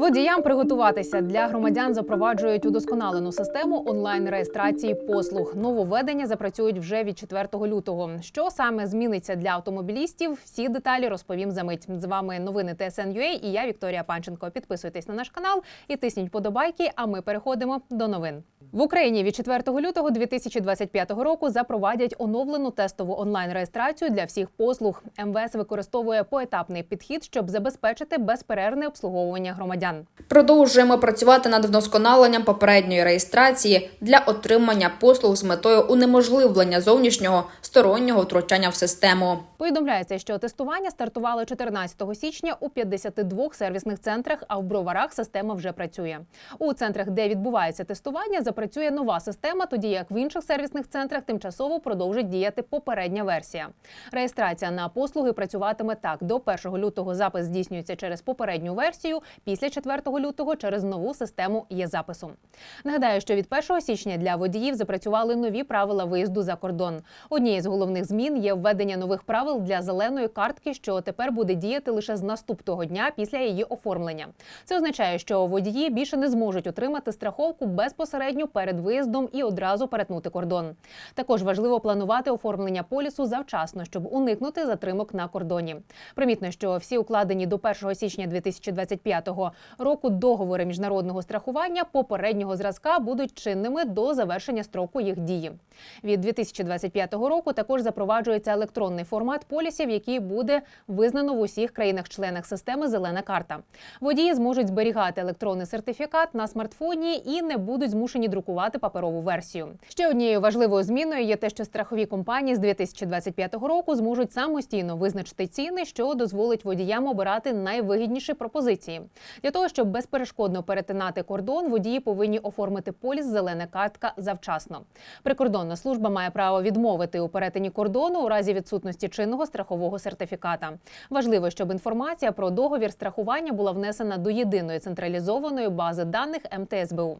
Водіям приготуватися для громадян запроваджують удосконалену систему онлайн реєстрації послуг. Нововведення запрацюють вже від 4 лютого. Що саме зміниться для автомобілістів? Всі деталі розповім за мить. З вами новини ТСН.UA і я Вікторія Панченко. Підписуйтесь на наш канал і тисніть подобайки. А ми переходимо до новин. В Україні від 4 лютого 2025 року запровадять оновлену тестову онлайн реєстрацію для всіх послуг. МВС використовує поетапний підхід, щоб забезпечити безперервне обслуговування громадян. Продовжуємо працювати над вдосконаленням попередньої реєстрації для отримання послуг з метою унеможливлення зовнішнього стороннього втручання в систему. Повідомляється, що тестування стартувало 14 січня у 52 сервісних центрах, а в броварах система вже працює. У центрах, де відбувається тестування, запрацює нова система, тоді як в інших сервісних центрах тимчасово продовжить діяти попередня версія. Реєстрація на послуги працюватиме так: до 1 лютого запис здійснюється через попередню версію, після 4 лютого через нову систему є запису. Нагадаю, що від 1 січня для водіїв запрацювали нові правила виїзду за кордон. Однією з головних змін є введення нових правил для зеленої картки, що тепер буде діяти лише з наступного дня після її оформлення. Це означає, що водії більше не зможуть отримати страховку безпосередньо перед виїздом і одразу перетнути кордон. Також важливо планувати оформлення полісу завчасно, щоб уникнути затримок на кордоні. Примітно, що всі укладені до 1 січня 2025 року договори міжнародного страхування попереднього зразка будуть чинними до завершення строку їх дії. Від 2025 року також запроваджується електронний формат полісів, який буде визнано в усіх країнах-членах системи Зелена карта. Водії зможуть зберігати електронний сертифікат на смартфоні і не будуть змушені друкувати паперову версію. Ще однією важливою зміною є те, що страхові компанії з 2025 року зможуть самостійно визначити ціни, що дозволить водіям обирати найвигідніші пропозиції. Для того щоб безперешкодно перетинати кордон, водії повинні оформити поліс Зелена картка завчасно. Прикордонна служба має право відмовити у перетині кордону у разі відсутності чинного страхового сертифіката. Важливо, щоб інформація про договір страхування була внесена до єдиної централізованої бази даних МТСБУ.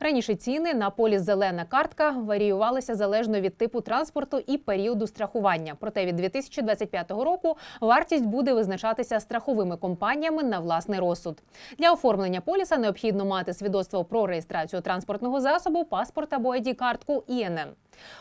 Раніше ціни на полі зелена картка варіювалися залежно від типу транспорту і періоду страхування. Проте від 2025 року вартість буде визначатися страховими компаніями на власний розсуд. Для оформлення поліса необхідно мати свідоцтво про реєстрацію транспортного засобу, паспорт або id картку ІНН.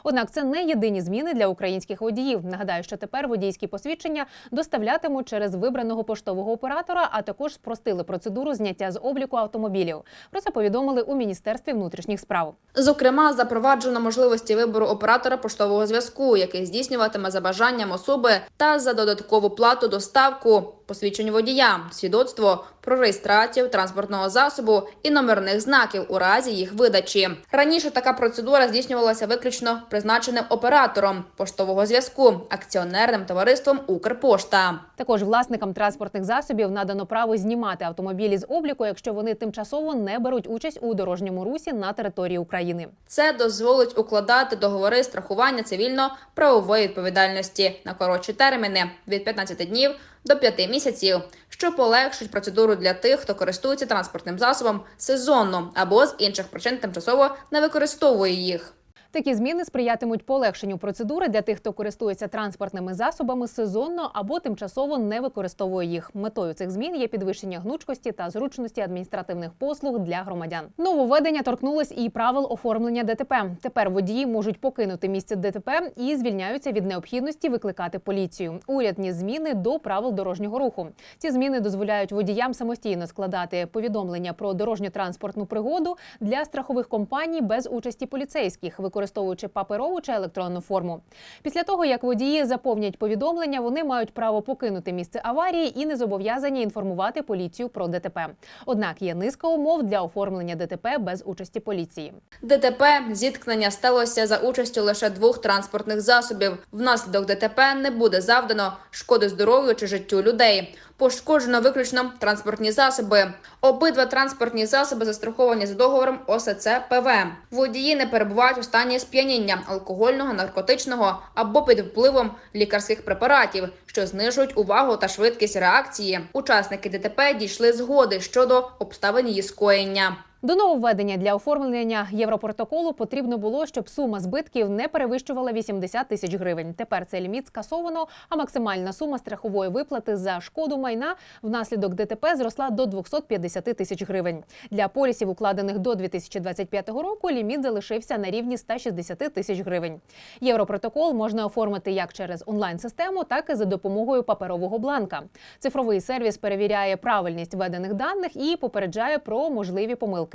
Однак це не єдині зміни для українських водіїв. Нагадаю, що тепер водійські посвідчення доставлятимуть через вибраного поштового оператора, а також спростили процедуру зняття з обліку автомобілів. Про це повідомили у міністерстві внутрішніх справ. Зокрема, запроваджено можливості вибору оператора поштового зв'язку, який здійснюватиме за бажанням особи та за додаткову плату доставку посвідчень водія, свідоцтво про реєстрацію транспортного засобу і номерних знаків у разі їх видачі. Раніше така процедура здійснювалася виключно призначеним оператором поштового зв'язку, акціонерним товариством Укрпошта. Також власникам транспортних засобів надано право знімати автомобілі з обліку, якщо вони тимчасово не беруть участь у дорожньому русі на території України. Це дозволить укладати договори страхування цивільно-правової відповідальності на коротші терміни від 15 днів до 5 місяців, що полегшить процедуру для тих, хто користується транспортним засобом сезонно або з інших причин тимчасово не використовує їх. Такі зміни сприятимуть полегшенню процедури для тих, хто користується транспортними засобами сезонно або тимчасово не використовує їх. Метою цих змін є підвищення гнучкості та зручності адміністративних послуг для громадян. Нововведення торкнулось і правил оформлення ДТП. Тепер водії можуть покинути місце ДТП і звільняються від необхідності викликати поліцію. Урядні зміни до правил дорожнього руху. Ці зміни дозволяють водіям самостійно складати повідомлення про дорожньо-транспортну пригоду для страхових компаній без участі поліцейських, використовуючи паперову чи електронну форму. Після того, як водії заповнять повідомлення, вони мають право покинути місце аварії і не зобов'язані інформувати поліцію про ДТП. Однак є низка умов для оформлення ДТП без участі поліції. ДТП зіткнення сталося за участю лише двох транспортних засобів. Внаслідок ДТП не буде завдано шкоди здоров'ю чи життю людей. Пошкоджено виключно транспортні засоби. Обидва транспортні засоби застраховані за договором ОСЦ ПВ. Водії не перебувають у стані сп'яніння алкогольного, наркотичного або під впливом лікарських препаратів, що знижують увагу та швидкість реакції. Учасники ДТП дійшли згоди щодо обставин її скоєння. До нововведення для оформлення європротоколу потрібно було, щоб сума збитків не перевищувала 80 тисяч гривень. Тепер цей ліміт скасовано, а максимальна сума страхової виплати за шкоду майна внаслідок ДТП зросла до 250 тисяч гривень. Для полісів, укладених до 2025 року, ліміт залишився на рівні 160 тисяч гривень. Європротокол можна оформити як через онлайн-систему, так і за допомогою паперового бланка. Цифровий сервіс перевіряє правильність введених даних і попереджає про можливі помилки.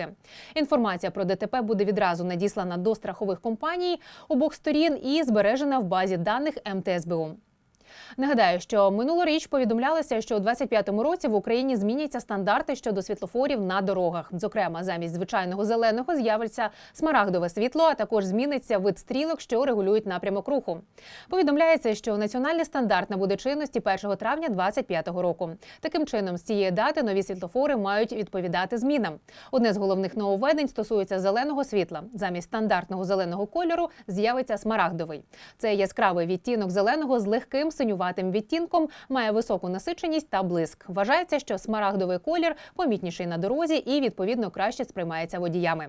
Інформація про ДТП буде відразу надіслана до страхових компаній обох сторін і збережена в базі даних МТСБУ. Нагадаю, що минулоріч повідомлялося, що у 25-му році в Україні зміняться стандарти щодо світлофорів на дорогах. Зокрема, замість звичайного зеленого з'явиться смарагдове світло, а також зміниться вид стрілок, що регулюють напрямок руху. Повідомляється, що національний стандарт набуде чинності 1 травня 25-го року. Таким чином, з цієї дати нові світлофори мають відповідати змінам. Одне з головних нововведень стосується зеленого світла. Замість стандартного зеленого кольору з'явиться смарагдовий. Це яскравий відтінок зеленого з легким синюватим відтінком, має високу насиченість та блиск. Вважається, що смарагдовий колір помітніший на дорозі і відповідно краще сприймається водіями.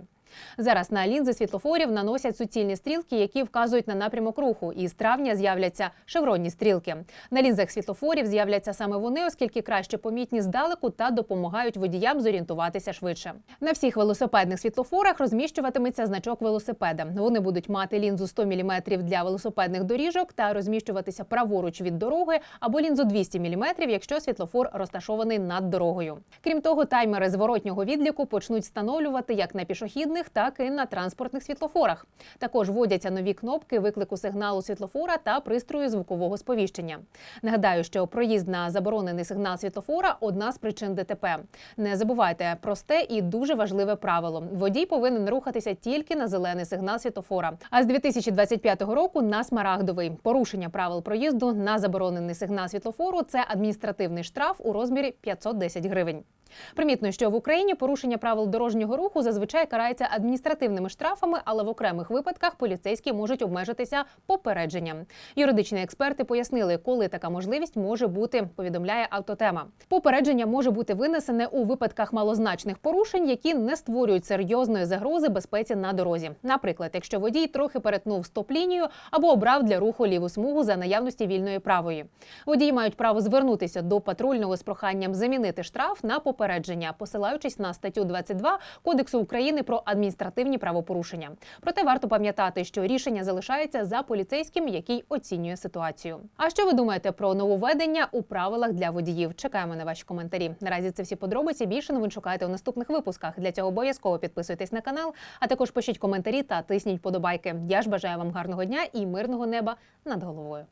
Зараз на лінзи світлофорів наносять суцільні стрілки, які вказують на напрямок руху. І з травня з'являться шевронні стрілки. На лінзах світлофорів з'являться саме вони, оскільки краще помітні здалеку та допомагають водіям зорієнтуватися швидше. На всіх велосипедних світлофорах розміщуватиметься значок велосипеда. Вони будуть мати лінзу 100 мм для велосипедних доріжок та розміщуватися праворуч від дороги або лінзу 200 мм, якщо світлофор розташований над дорогою. Крім того, таймери зворотнього відліку почнуть встановлювати як на пішохідних, так і на транспортних світлофорах. Також вводяться нові кнопки виклику сигналу світлофора та пристрою звукового сповіщення. Нагадаю, що проїзд на заборонений сигнал світлофора одна з причин ДТП. Не забувайте просте і дуже важливе правило: водій повинен рухатися тільки на зелений сигнал світлофора. А з 2025 року на смарагдовий порушення правил проїзду на заборонений сигнал світлофору це адміністративний штраф у розмірі 510 гривень. Примітно, що в Україні порушення правил дорожнього руху зазвичай карається адміністративними штрафами, але в окремих випадках поліцейські можуть обмежитися попередженням. Юридичні експерти пояснили, коли така можливість може бути. Повідомляє автотема. Попередження може бути винесене у випадках малозначних порушень, які не створюють серйозної загрози безпеці на дорозі. Наприклад, якщо водій трохи перетнув стоп-лінію або обрав для руху ліву смугу за наявності вільної правої. Водії мають право звернутися до патрульного з проханням замінити штраф на попередження, посилаючись на статтю 22 Кодексу України про адміністративні правопорушення. Проте варто пам'ятати, що рішення залишається за поліцейським, який оцінює ситуацію. А що ви думаєте про нововведення у правилах для водіїв? Чекаємо на ваші коментарі. Наразі це всі подробиці. Більше новин шукайте у наступних випусках. Для цього обов'язково підписуйтесь на канал, а також пишіть коментарі та тисніть подобайки. Я ж бажаю вам гарного дня і мирного неба над головою.